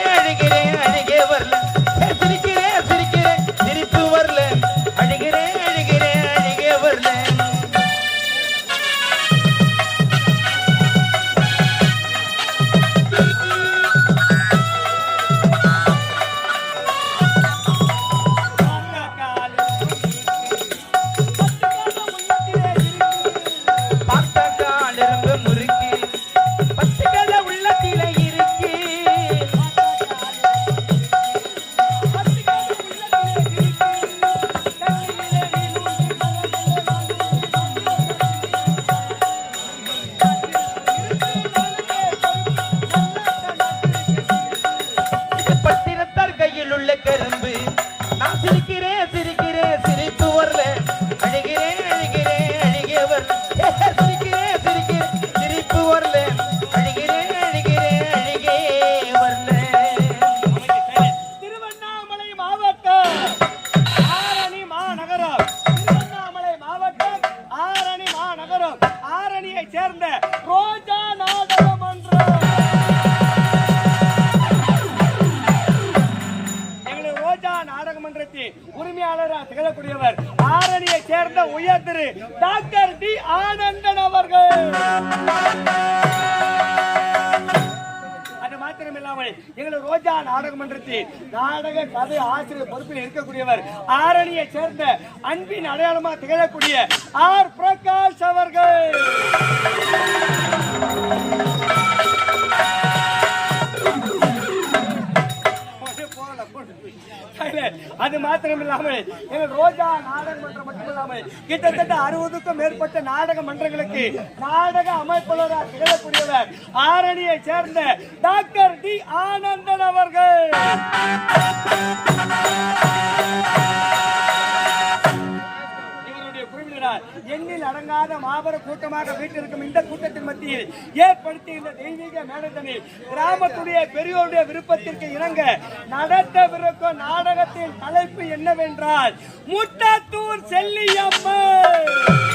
அழுகிறேன் நாடக நாடக கதை ஆசிரியர் பொறுப்பில் இருக்கக்கூடியவர் ஆரணியை சேர்ந்த அன்பின் அடையாளமா திகழக்கூடிய ஆர் பிரகாஷ் அவர்கள். அது மாத்திரம் இல்லாமல் எங்கள் ரோஜா நாடக மன்றம் மட்டுமில்லாமல் கிட்டத்தட்ட அறுபதுக்கும் மேற்பட்ட நாடக மன்றங்களுக்கு நாடக அமைப்பாளராக திகழக்கூடியவர் ஆரணியை சேர்ந்த டாக்டர் டி ஆனந்தன் அவர்கள். இவருடைய எண்ணில் அடங்காத மாபெர கூட்டமாக வீட்டிற்கும் இந்த கூட்டத்தின் மத்தியில் ஏற்படுத்தியுள்ள தெய்வீக மேடத்தனை கிராமத்துடைய பெரியோருடைய விருப்பத்திற்கு இணங்க நடத்தவிருக்கும் நாடகத்தின் தலைப்பு என்னவென்றால் முட்டத்தூர் செல்லியம்மன்!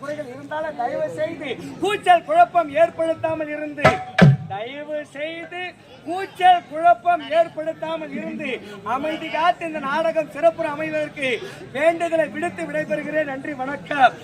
குறைகள் இருந்தாலும் தயவு செய்து கூச்சல் குழப்பம் ஏற்படுத்தாமல் இருந்து தயவு செய்து கூச்சல் குழப்பம் ஏற்படுத்தாமல் இருந்து அமைதி காத்து இந்த நாடகம் சிறப்பு அமைவதற்கு வேண்டுதலை விடுத்து விடைபெறுகிறேன். நன்றி வணக்கம்.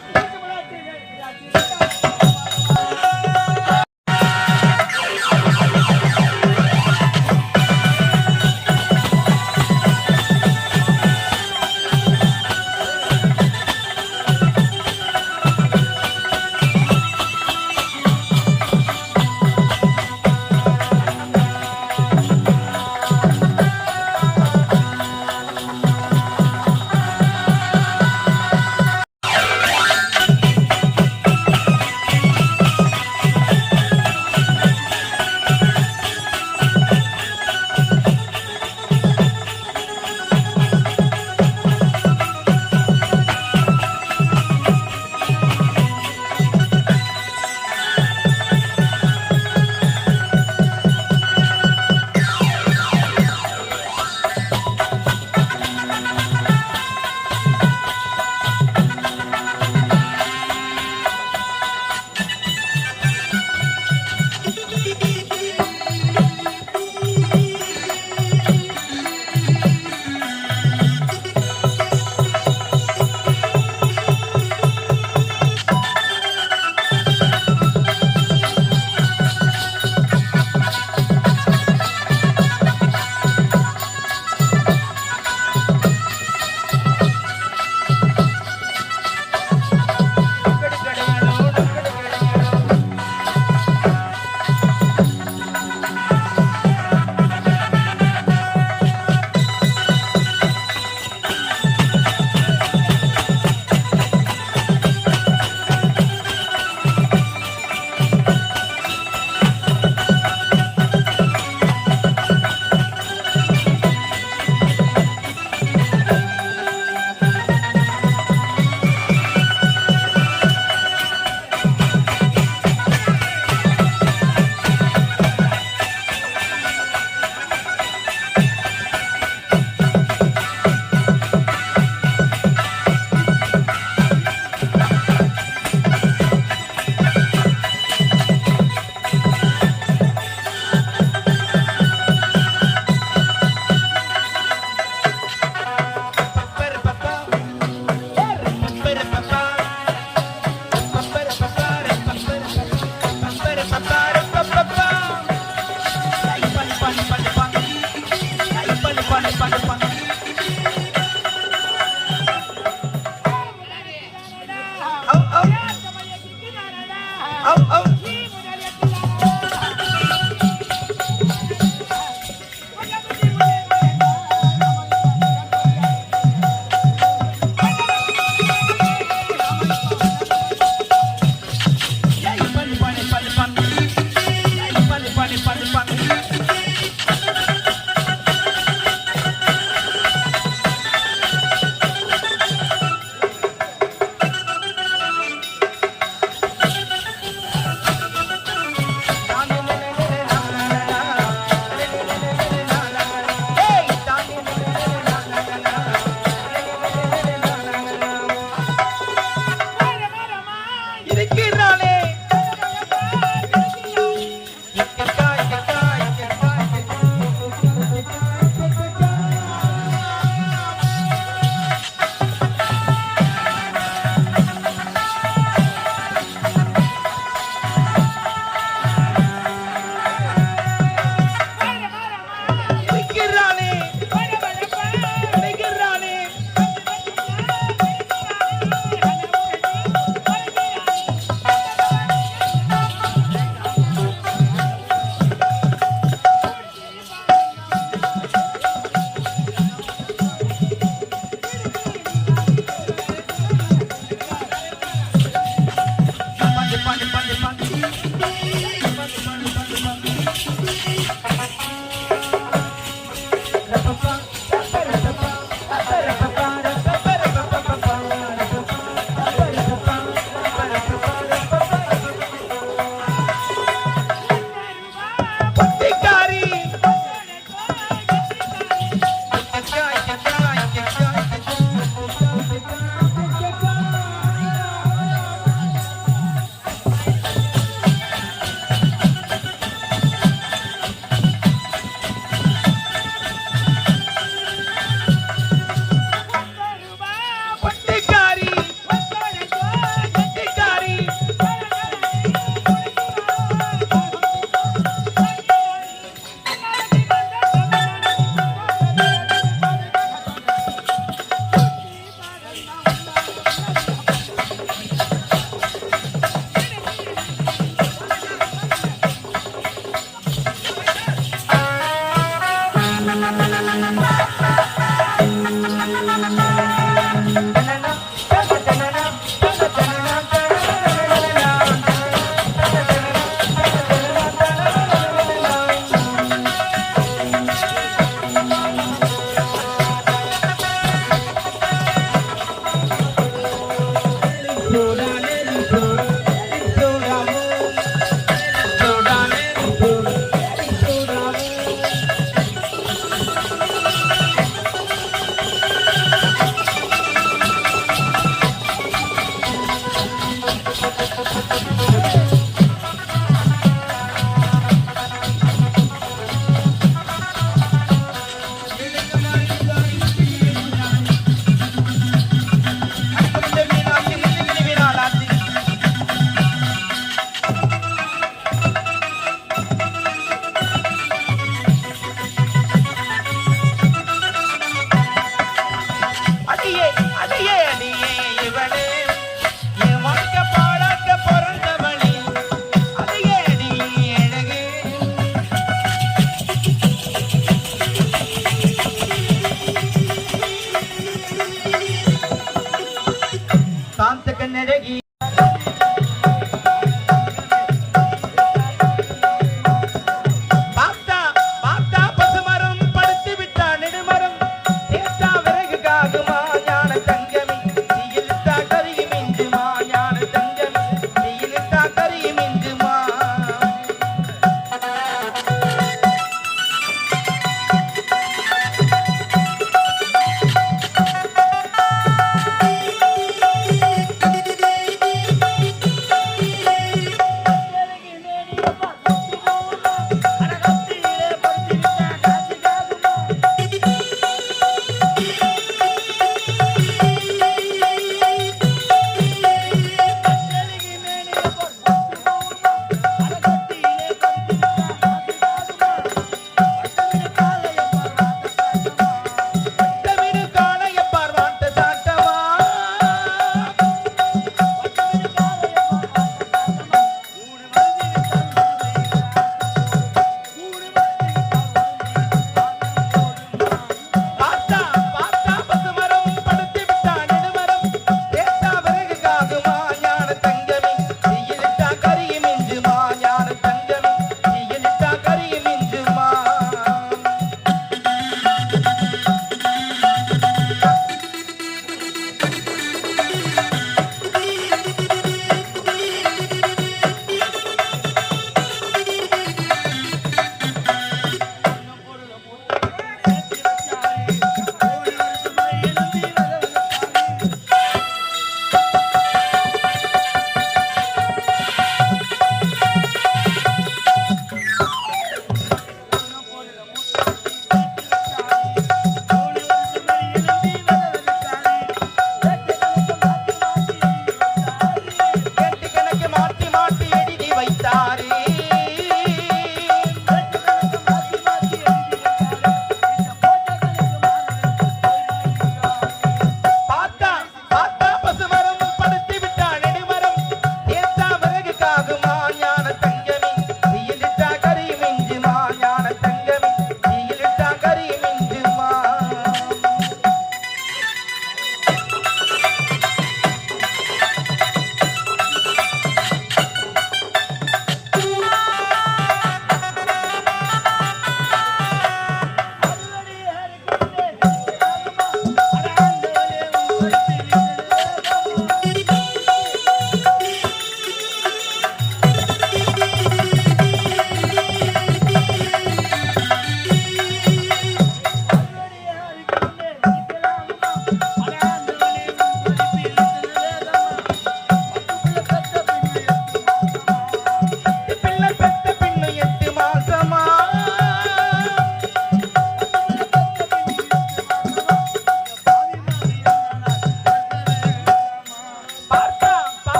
Gracias.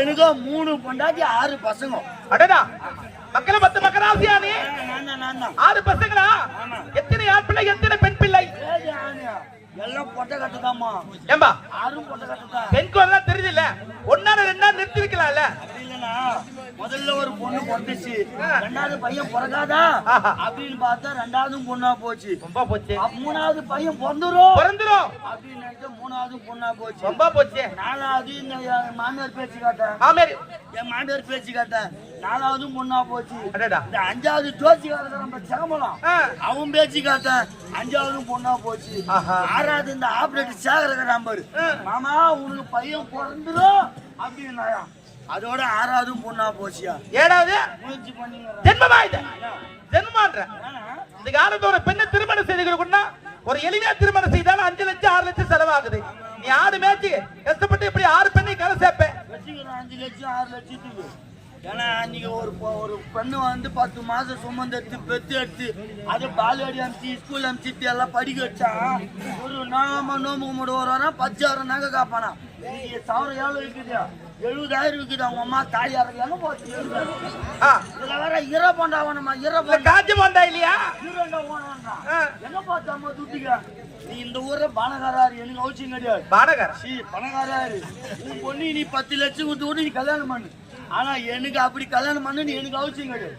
எனக்கு மூணு பொண்டாட்டி ஆறு பசங்க. அடடா! மக்கள பத்து மக்களாசியா நீ? ஆறு பசங்களா. எத்தனை ஆண் பிள்ளை எத்தனை பெண் பிள்ளை? எல்லாம் பொட்டை கட்டுதாம்மா. ஏம்பா. ஆறும் பொட்டை கட்டுதான் பெண் குழந்தை தெரியுதுல்ல ஒன்னாரு ரெண்டா நிறுத்தி வைக்கலாம்ல. முதல்ல ஒரு பொண்ணு பிறந்துச்சு. ரெண்டாவது பையன் பிறக்காதா. அப்படின்னு பார்த்தா ரெண்டாவதும் பொண்ணா போச்சு. ரொம்ப போச்சு. மூணாவது பையன் பிறந்துரும். பிறந்துரும். அப்படின்னு நினைச்சா மூணாவது பொண்ணா போச்சு. ரொம்ப போச்சு. நாலாவது என் மாமியார் பேச்சு காட்டேன். என் மாமியார் பேச்சு காட்டேன். நாலாவதும் பொண்ணா போச்சு. அடடா. இந்த அஞ்சாவது ஜோசி காலத்துல நம்ம சகமலம் ஆ. அவன் பேச்சு காட்டேன். அஞ்சாவதும் பொண்ணா போச்சு. ஆறாவது இந்த ஆபரேட்டர் சேகர நம்பர். மாமா உனக்கு பையன் பிறந்துரும் அப்படின்னாயா அதோட ஆறாவதும் பொண்ணா போச்சியா? ஏழாவது ஜென்மமா இது? ஜென்மான்ற இந்த காலத்துல ஒரு பெண்ணை திருமணம் செய்து கொடுக்கணும்னா ஒரு எளிமையா திருமணம் செய்தாலும் அஞ்சு லட்சம் ஆறு லட்சம் செலவாகுது. நீ ஆறு மேட்ச் கஷ்டப்பட்டு இப்படி ஆறு பெண்ணை கரை சேர்ப்பேன் அஞ்சு லட்சம் ஆறு லட்சத்துக்கு. ஏன்னா அன்னைக்கு ஒரு ஒரு பெண்ணு வந்து பத்து மாசம் சுமந்து எடுத்து பெத்து எடுத்து அதை பால்வாடி அனுப்பிச்சு ஸ்கூல் அனுப்பிச்சிட்டு எல்லாம் படிக்க வச்சா ஒரு நாம நோம்பு கும்பிட வரானா பச்சாயிரம் நகை காப்பானா? இன்னைக்கு சவரம் எவ்வளவு இருக்குது எழுபதாயிரம் இருக்குது. அவங்க அம்மா தாயாருக்கு எங்க போச்சு இதுல வேற இர போண்டாவனமா இர இந்த காஞ்சி போண்டா இல்லையா? ஹீரோண்டா போனான்டா ஆ. எங்க துட்டிக்க நீ இந்த ஊர்ல பணக்காராரு எனக்கு அவசியம் கிடையாது. பானகர்? சீ பணக்காராரு உன் பொண்ணு நீ பத்து லட்சம் கொடுத்து கூட நீ கல்யாணம் பண்ணு. ஆனா எனக்கு அப்படி கல்யாணம் பண்ணு நீ எனக்கு அவசியம் கிடையாது.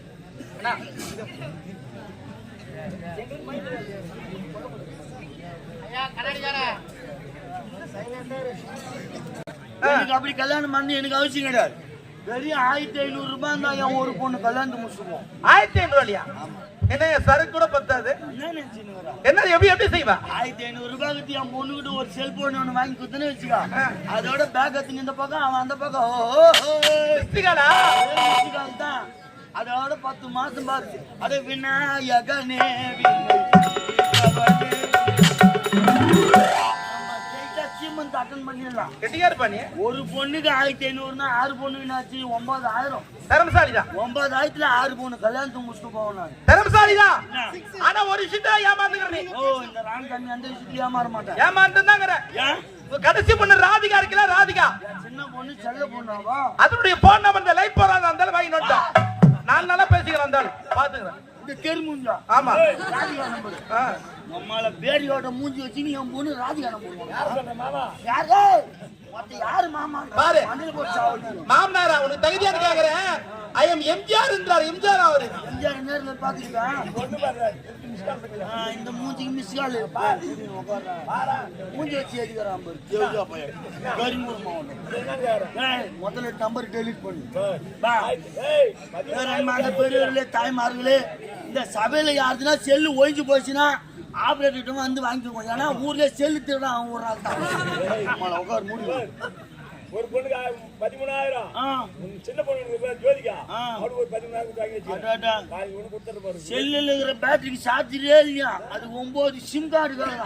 எனக்கு அப்படி கல்யாணம் பண்ணு எனக்கு அவசியம் கிடையாது. வெறும் ஆயிரத்தி ஐநூறு ரூபாய் இருந்தா என் ஒரு பொண்ணு கல்யாணத்தை முடிச்சுப்போம் ஆயிரத்தி ஐநூறு இல்லையா என்ன சரக்கு கூட பத்தாது? என்ன எப்படி எப்படி செய்வா? ஆயிரத்தி ஐநூறு ரூபாய்க்கு என் பொண்ணுகிட்ட ஒரு செல்போன் ஒன்று வாங்கி குத்துன்னு வச்சுக்கா. அதோட பேக் எடுத்துன்னு இந்த பக்கம் அவன் அந்த பக்கம் ஓ, ஓ, ஓ. கிறிஸ்டிகாடா மிஸ்டுகால் தான். அதோட பத்து மாசம் பாருச்சு அட விநாயகனே விநாயகனே. சீமந்த் attend பண்ணிடலாம். கெட்டியா இருப்பா நீ? ஒரு பொண்ணுக்கு ஆயிரத்தி ஐநூறுனா ஆறு பொண்ணுனாச்சு ஒன்பதாயிரம். திறமசாலிதான் ஒன்பதாயிரத்துல ஆறு பொண்ணு. கல்யாணத்துக்கு முடிச்சுட்டு திறமசாலிதான் என்ன? ஆனா ஒரு விஷயத்துல ஏமாந்துக்கிற நீ. ஓ இந்த ராமசாமி அந்த விஷயத்துல ஏமாற மாட்டேன். ஏன்? கடைசி பொண்ணு ராதிகா இருக்குல்ல ராதிகா. சின்ன பொண்ணு செல்ல பொண்ணாவா? அதனுடைய போன் நம்பர் லைஃப் போறாங்க அந்த இந்த தெருமுஞ்சா ஆமா. ராதிகா நம்பர் ஆ. நம்மள பேரியோட மூஞ்சி வச்சு நீ என் பொண்ணு ராதிகா நம்பர் யாரு யாரு? மாமா? பாரு. மாமனாரா உனக்கு தகுதியான்னு கேக்குறேன். ஐ எம் எம்ஜிஆர் என்றார். எம்ஜிஆர் அவரு எம்ஜிஆர் நேர்ல பாத்துக்கிட்டேன் இந்த மூஞ்சிக்கு மிஸ் கால் மூஞ்சி வச்சு எதுக்குறான் பாரு. தேவதா பையன் ஏய், முதல்ல நம்பர் டெலிட் பண்ணு. பெரியவர்களே தாய்மார்களே இந்த சபையில யாருதுன்னா செல்லு ஒழிஞ்சு போச்சுன்னா ஆபரேட்டர் வந்து வாங்கிக்கோங்க. ஏன்னா ஊர்ல செல்லு திருட அவன் ஒரு ஆள் தான். உட்கார முடியும் ஒரு பொண்ணுக்கு பதிமூணாயிரம். சின்ன பேர் ஜோதிகா. அவனுக்கு ஒரு பதிமூணாயிரம் கொடுத்துட்டு பாரு செல்லுல இருக்கிற பேட்டரிக்கு சார்ஜரே இல்லையா? அது ஒன்பது சிம் கார்டு தான்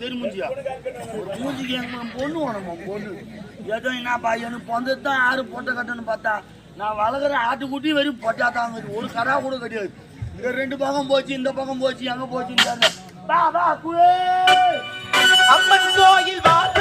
கருமுஞ்சியா ஒரு மூஞ்சிக்கு எங்க பொண்ணு வேணும்? பொண்ணு. ஏதோ என்னப்பா எனக்கு பொந்தது தான் ஆறு பொட்டை கட்டணும் பார்த்தா நான் வளர்க்குற ஆட்டுக்குட்டி வரையும் பொட்டா தாங்குது ஒரு கடா கூட கிடையாது. இந்த ரெண்டு பக்கம் போச்சு இந்த பக்கம் போச்சு போச்சுன்னு தெரியல வா வா குவே! அம்மன் கோயில் வாசலிலே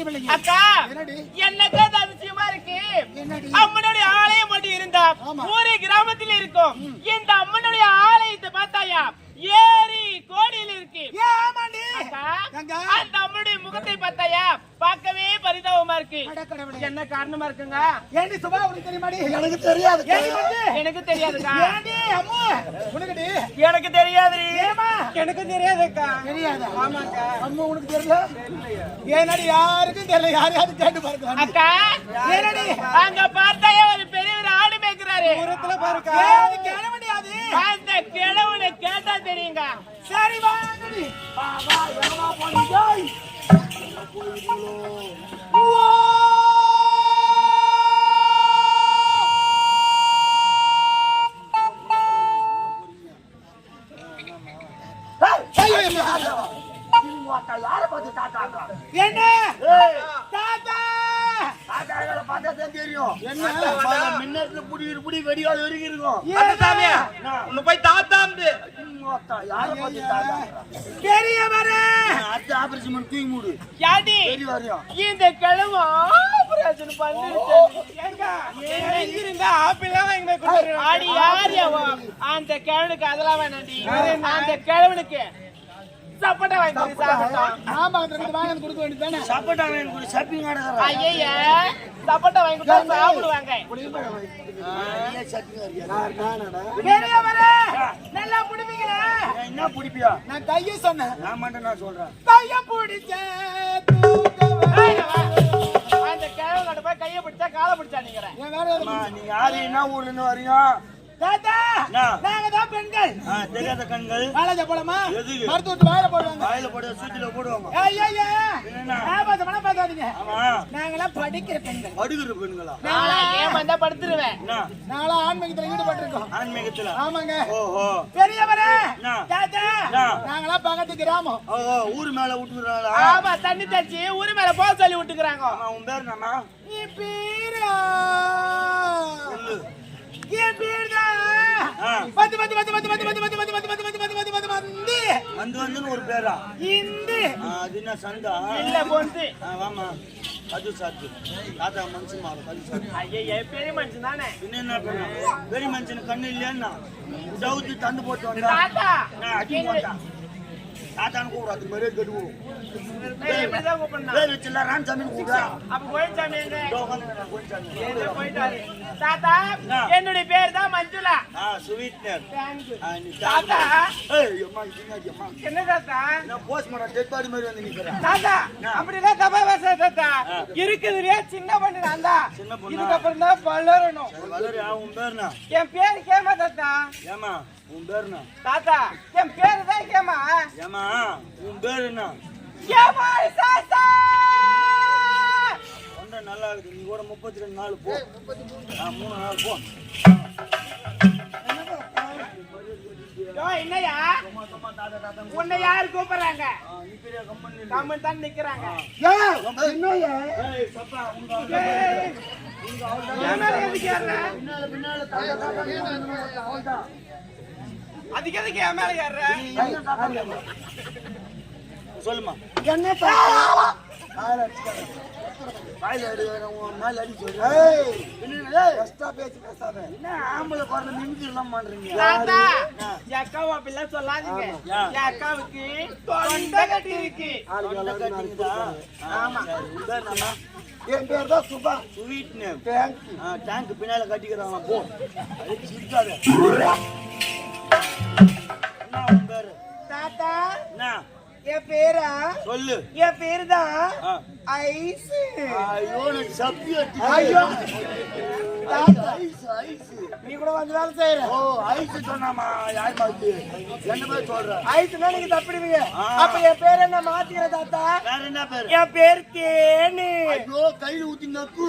தெரியவில்லைங்க அக்கா எனக்கு அது அதிசயமா இருக்கு? அம்மனுடைய ஆலயம் மட்டும் இருந்தா ஊரே கிராமத்தில் இருக்கும் இந்த அம்மனுடைய ஆலயத்தை பார்த்தாயா ஏரி கோடியில் இருக்கு ஏன் ஆமாண்டி அக்கா எங்க? அந்த அம்மனுடைய முகத்தை பார்த்தாயா பார்க்கவே பரிதாபமா இருக்கு அடக்கடவுளே. என்ன காரணமா இருக்குங்க. ஏண்டி சுபா உனக்கு தெரியுமாடி? எனக்கு தெரியாது. எனக்கு தெரியாதுக்கா. ஏண்டி அம்மா? உனக்குடி? எனக்கு தெரியாது எனக்கு தெரியாதுக்கா. தெரியாதா? ஆமாக்கா. அம்மா உனக்கு தெரியல? ஏனடி யாருக்கும் தெரியல. யாரையாவது கேட்டு பாருங்க. அக்கா ஏனடி? அங்க பார்த்தாயா ஒரு பெரிய ஆடு மேய்க்கிற இருக்கிறாரு தூரத்துல பாருக்கா. ஏது கிழவனே அது. அந்த கிழவனை கேட்டா தெரியுங்க. சரி வாங்கடி என்ன தாத்தா மின்னத்துல புடி என்ன? தாத்தா! போய் தாத்தாந்து பெரியவரே அடுத்த ஆபரேஷன் பண்ணி தூங்கி மூடு. யாடி இந்த கிழமை ஆபரேஷன் பண்ணிருங்க ஆப்பிள்லாம் வாங்கி ஆடி அந்த கிழவனுக்கு அதெல்லாம் வேணாண்டி. அந்த கிழவனுக்கு. சப்போட்டா வாங்கி கொடு, சாப்பிட்டான் சப்போட்டா வேணும் கூட ஷாப்பிங் ஆடுறா ஐயா சப்போட்டா வாங்கி கொடுத்தா சாப்பிடுவாங்க. பெரிய வர நல்லா பிடிப்பீங்களா என்ன பிடிப்பியா நான் கையை சொன்னேன். நான் மட்டும் நான் சொல்றேன். கைய பிடிச்ச அந்த கிழவனோட போய் கைய பிடிச்சா காலை பிடிச்சா நீங்க வேற எதுவும் அம்மா, நீ யாரு? என்ன ஊர்ல இருந்து வரீங்க தாத்தா என்ன? நாங்க தான் பெண்கள் ஆ, தெரியாத கண்கள். போலாமா? எதுக்கு? மருத்துவத்து வாயில போடுவாங்க. வாயில போட சூத்தில போடுவாங்க. ஐயா என்னண்ணா? ஆபாசமான ஆமா. நாங்களாம் படிக்கிற பெண்கள். அடுக்குற பெண்களா? ஏமாந்தா படுத்துருவேன். நாளா ஆன்மீகத்துல ஈடுபட்டிருக்கோம். ஆன்மீகத்துல? ஆமாங்க. ஓஹோ. பெரியவரே? தாத்தா? நாங்களாம் பக்கத்து கிராமம். ஓஹோ ஊர் மேல விட்டுறாளா ஆமா தண்ணி தச்சு ஊரு மேல போக சொல்லி விட்டுக்கிறாங்க. ஆமா உன் பேர் என்னம்மா? நீ பேரா? என் பேர் தான் பத்து பத்து பத்து பத்து பத்து பத்து பத்து பத்து பத்து பத்து பத்து பத்து வந்து வந்து வந்துன்னு ஒரு பேரா இந்து அது என்ன சண்டா இல்ல பொந்து ஆ, வாமா அது சாத்து தாத்தா மனுஷன் மாறு அது சாத்து ஐயா பெரிய மனுஷன் தானே பின்ன என்ன பண்ண பெரிய மனுஷனுக்கு கண்ணு இல்லையா டவுத்து தந்து போட்டு வந்தா நான் அடி போட்டான் சாத்தான் கூப்பிடும் அதுக்கு மேலே கட்டி கூடும் சில்லறான் சாமி தாத்தா என்னுடைய பேர் தான் மஞ்சுளா? சுவீட்னர் தாத்தா என்ன தாத்தா. போஸ்ட் மாடம் டெட் பாடி மாதிரி வந்து நிக்கிறேன் தாத்தா அப்படிதான் தப்பா பேச தாத்தா பேர் கேமா தாத்தா. உன் பேர் என்ன தாத்தா என் பேரு தான் கேமா ஏமா உன் பேர் என்ன கேமா சாசா ஒன்றை நல்லா இருக்கு நீ கூட முப்பத்தி ரெண்டு நாள் போ மூணு நாள் போ என்னையா உன்னை யார் கூப்பிடுறாங்க கம்மன் தான் நிக்கிறாங்க பின்னால பின்னால அதுக்கு எதுக்கு என் மேல ஏற சொல்லுமா. என்ன அக்காவுக்கு தொண்டை கட்டி இருக்கு. ஆமா. என் பேர் தான் Subha. Sweet name tank tank பின்னால கட்டிக்கிறாங்க போ. தாத்தா, என்ன? என் பேரா? சொல்லு. என் பேரு தான். ஐஸ். ஐயோ எனக்கு அடி ஐயோ. ஐஸ் ஐஸ் நீ கூட வந்து வேலை செய்யற. ஓ ஐஸ் சொன்னாமா? யார் மாதிரி என்ன பேர் சொல்ற. ஐஸ்னா நீங்க தப்பிடுவீங்க. அப்ப என் பேர் என்ன மாத்திக்கிற தாத்தா? வேற என்ன பேரு? என் பேர் தேனு. ஐயோ கையில ஊத்தி நக்கு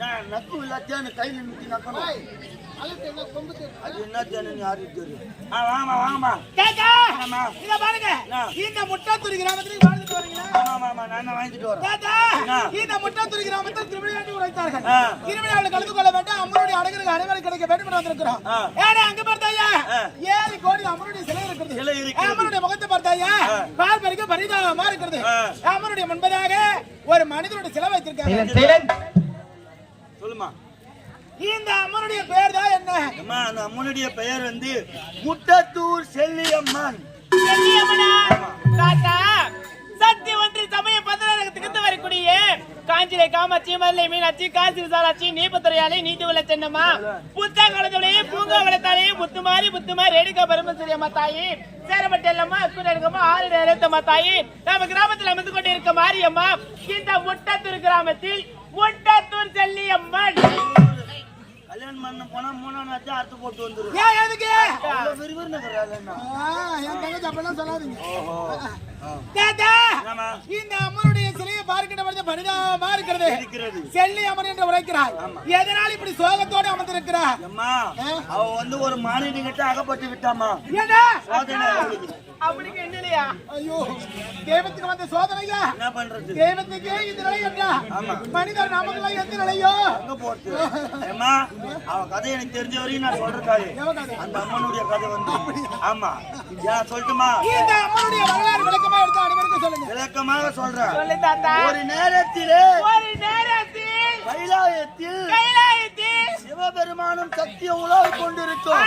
நான் நக்கு இல்லாத்தியான்னு கையில ஊத்தி நக்கணும்? அது என்ன தேனு யாருக்கு தெரியும். இத பாருங்க. இந்த கிராமத்தில் வாழ்ந்துட்டு வரீங்களா? ஆமா ஆமா நான் தான் வாங்கிட்டு வரேன் தாத்தா, என்ன? இந்த முட்டாத்தூர் கிராமத்தில் திருவிழாட்டி உரைத்தார்கள். திருவிழாவில் கலந்து கொள்ள வேண்டும் அம்மனுடைய அழகருக்கு அனைவரும் கிடைக்க வேண்டும் என்று வந்திருக்கிறோம். ஏடா, அங்க பார்த்தாயா? ஏழு கோடி அம்மனுடைய சிலை இருக்கிறது. சிலை இருக்கிறது. அம்மனுடைய முகத்தை பார்த்தாயா? பார்ப்பதற்கு பரிதாபமா இருக்கிறது. அம்மனுடைய முன்பதாக ஒரு மனிதனுடைய சிலை வைத்திருக்காங்க. இந்த அம்மனுடைய பேர் தான் என்ன? அம்மா அந்த அம்மனுடைய பெயர் வந்து முட்டத்தூர் செல்லியம்மன். செல்லியம்மனா? தாத்தா, சக்தி ஒன்று சமய பதினாறு வரக்கூடிய காஞ்சிரை காமாட்சி மல்லை மீனாட்சி காசி விசாலாட்சி நீபத்துறையாலே நீதி உள்ள சென்னம்மா. புத்தா காலத்துடைய பூங்கா வளத்தாலே முத்துமாரி முத்துமாரி ரேணுகா பரமேஸ்வரி அம்மா தாயி சேரமட்டல்லம்மா அக்குட இருக்கம்மா ஆறு எழுத்தம்மா தாயி நம்ம கிராமத்தில் அமர்ந்து கொண்டு இருக்க மாரியம்மா இந்த முட்டத்தூர் கிராமத்தில் முட்டத்தூர் செல்லியம்மன். கல்யாணம் பண்ண போனா மூணாம் நாச்சு அறுத்து போட்டு வந்துரும். ஏன் எதுக்கு? விறுவிறுன்னு என் தங்கச்சி அப்படிலாம் சொல்லாதீங்க. தாத்தா? இந்த அம்மனுடைய சிலையை பரிதாபமா இருக்கிறது. செல்லி அம்மன் என்று உரைக்கிறாய். எதனால் இப்படி சோகத்தோடு அமர்ந்திருக்கிறாய்? அம்மா அவ வந்து ஒரு மாநில கிட்ட அகப்பட்டு விட்டாமா ஏண்டா அவளுக்கு. அப்படிக்கு என்னலையா ஐயோ தெய்வத்துக்கு வந்த சோதனையா? என்ன பண்றது? தெய்வத்துக்கே இந்த நிலை என்றா மனிதர் நமக்கெல்லாம் எந்த நிலையோ? எங்க போறது? ஏம்மா அவ கதை எனக்கு தெரிஞ்ச வரையும் நான் கதை? அந்த அம்மனுடைய கதை வந்து ஆமா. ஏன் சொல்லட்டுமா? இந்த அம்மனுடைய வரலாறு விளக்கமா எடுத்து அனைவருக்கும் சொல்லுங்க. விளக்கமாக சொல்றேன் சொல்லு தாத்தா. ஒரு நேரத்திலே ஒரு நேரத்தில் கைலாயத்தில் கைலாயத்தில் சிவபெருமானும் சக்தியும் உலகிக் கொண்டிருக்கும்.